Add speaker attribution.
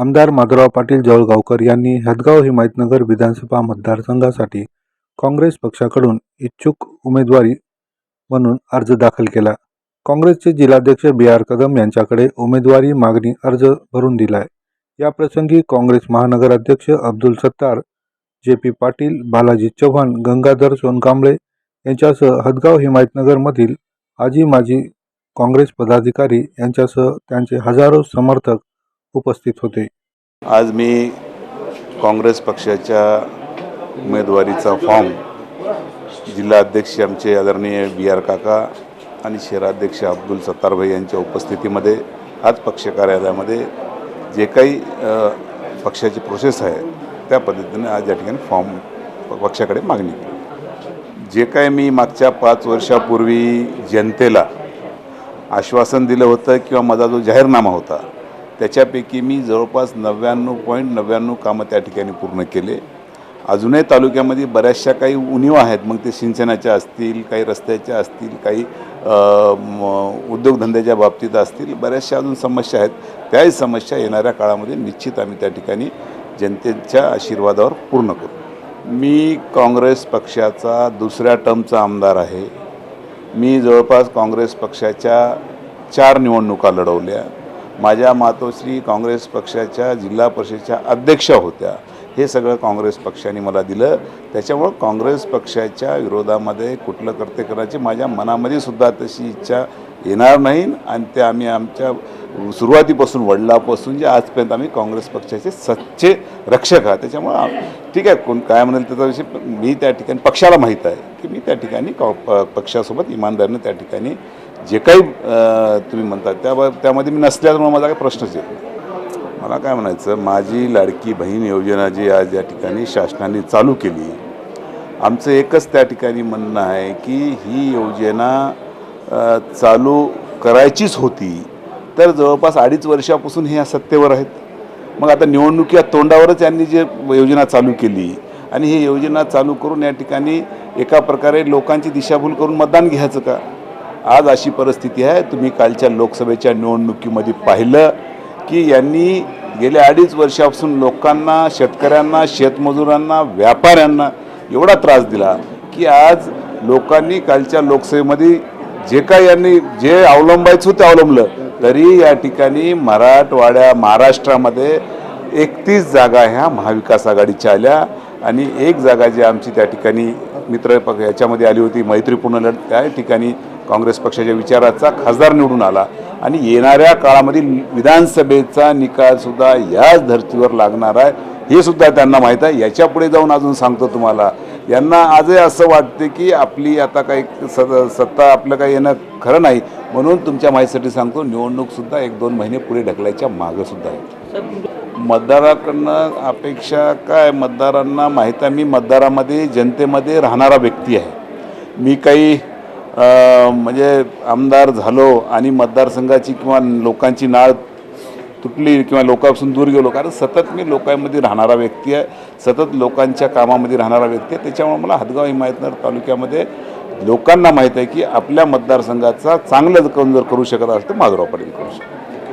Speaker 1: आमदार माधवराव पाटील जवळगावकर यांनी हदगाव हिमायतनगर विधानसभा मतदारसंघासाठी काँग्रेस पक्षाकडून इच्छुक उमेदवारी म्हणून अर्ज दाखल केला. काँग्रेसचे जिल्हाध्यक्ष बी आर कदम यांच्याकडे उमेदवारी मागणी अर्ज भरून दिलाय. याप्रसंगी काँग्रेस महानगराध्यक्ष अब्दुल सत्तार जे पी पाटील बालाजी चव्हाण गंगाधर सोनकांबळे यांच्यासह हदगाव हिमायतनगरमधील आजी माजी काँग्रेस पदाधिकारी यांच्यासह त्यांचे हजारो समर्थक उपस्थित होते.
Speaker 2: आज मी काँग्रेस पक्षाच्या उमेदवारीचा फॉर्म जिल्हाध्यक्ष आमचे आदरणीय बी आर काका आणि शहराध्यक्ष अब्दुल सत्तारभाई यांच्या उपस्थितीमध्ये आज पक्ष कार्यालयामध्ये जे काही पक्षाची प्रोसेस आहे त्या पद्धतीने आज या ठिकाणी फॉर्म पक्षाकडे मागणी केली. जे काय मी मागच्या पाच वर्षापूर्वी जनतेला आश्वासन दिलं होतं किंवा माझा जो जाहीरनामा होता त्याच्यापैकी मी जवळपास नव्याण्णव पॉईंट नव्याण्णव कामं त्या ठिकाणी पूर्ण केले. अजूनही तालुक्यामध्ये बऱ्याचशा काही उणीवा आहेत. मग ते सिंचनाच्या असतील काही रस्त्याच्या असतील काही म, उद्योगधंद्याच्या बाबतीत असतील बऱ्याचशा अजून समस्या आहेत. त्याही समस्या येणाऱ्या काळामध्ये निश्चित आम्ही त्या ठिकाणी जनतेच्या आशीर्वादावर पूर्ण करू. मी काँग्रेस पक्षाचा दुसऱ्या टर्मचा आमदार आहे. मी जवळपास काँग्रेस पक्षाच्या चार निवडणुका लढवल्या. माझ्या मातोश्री काँग्रेस पक्षाच्या जिल्हा परिषदेच्या अध्यक्षा होत्या. हे सगळं काँग्रेस पक्षाने मला दिलं. त्याच्यामुळं काँग्रेस पक्षाच्या विरोधामध्ये कुठलं कर्ते करायची माझ्या मनामध्ये सुद्धा तशी इच्छा येणार नाही. आणि ते आम्ही आमच्या सुरुवातीपासून वडिलापासून जे आजपर्यंत आम्ही काँग्रेस पक्षाचे सच्चे रक्षक आहात. त्याच्यामुळं ठीक आहे कोण काय म्हणाल त्याचा विषय मी त्या ठिकाणी पक्षाला माहीत आहे की मी त्या ठिकाणी कॉ- प- पक्षासोबत इमानदारीनं त्या ठिकाणी जे काही तुम्ही म्हणतात त्या त्यामध्ये मी नसल्यामुळे माझा काही प्रश्नच येत नाही. मला काय म्हणायचं माझी लाडकी बहीण योजना जी आज या ठिकाणी शासनाने चालू केली आमचं एकच त्या ठिकाणी म्हणणं आहे की ही योजना चालू करायचीच होती तर जवळपास अडीच वर्षापासून हे सत्तेवर आहेत. मग आता निवडणुकीच्या तोंडावरच यांनी जे योजना चालू केली आणि ही योजना चालू करून या ठिकाणी एका प्रकारे लोकांची दिशाभूल करून मतदान घ्यायचं का? आज अशी परिस्थिती आहे तुम्ही कालच्या लोकसभेच्या निवडणुकीमध्ये पाहिलं की यांनी गेल्या अडीच वर्षापासून लोकांना शेतकऱ्यांना शेतमजुरांना व्यापाऱ्यांना एवढा त्रास दिला की आज लोकांनी कालच्या लोकसभेमध्ये जे काही यांनी जे अवलंबायचं ते अवलंबलं. तरी या ठिकाणी मराठवाड्या महाराष्ट्रामध्ये एकतीस जागा ह्या महाविकास आघाडीच्या आल्या आणि एक जागा जी आमची त्या ठिकाणी मित्र याच्यामध्ये आली होती मैत्रीपूर्ण त्या ठिकाणी काँग्रेस पक्षाच्या विचाराचा खासदार निवडून आला. आणि येणाऱ्या काळामध्ये विधानसभेचा निकालसुद्धा याच धर्तीवर लागणार आहे हे सुद्धा त्यांना माहीत आहे. याच्यापुढे जाऊन अजून सांगतो तुम्हाला. यांना आजही असं वाटते की आपली आता काही सद सत्ता आपलं काही येणं खरं नाही. म्हणून तुमच्या माहितीसाठी सांगतो निवडणूकसुद्धा एक दोन महिने पुढे ढकलायच्या मागंसुद्धा आहे. मतदाराकडनं अपेक्षा काय? मतदारांना माहीत आहे मी मतदारामध्ये जनतेमध्ये राहणारा व्यक्ती आहे. मी काही म्हणजे आमदार झालो आणि मतदारसंघाची किंवा लोकांची नाळ तुटली किंवा लोकांपासून दूर गेलो कारण सतत मी लोकांमध्ये राहणारा व्यक्ती आहे सतत लोकांच्या कामामध्ये राहणारा व्यक्ती आहे त्याच्यामुळे मला हदगाव हिमायतनगर तालुक्यामध्ये लोकांना माहीत आहे की आपल्या मतदारसंघाचा चांगलं कोण जर करू शकत असेल तर माधुराव पाटील करू शकतो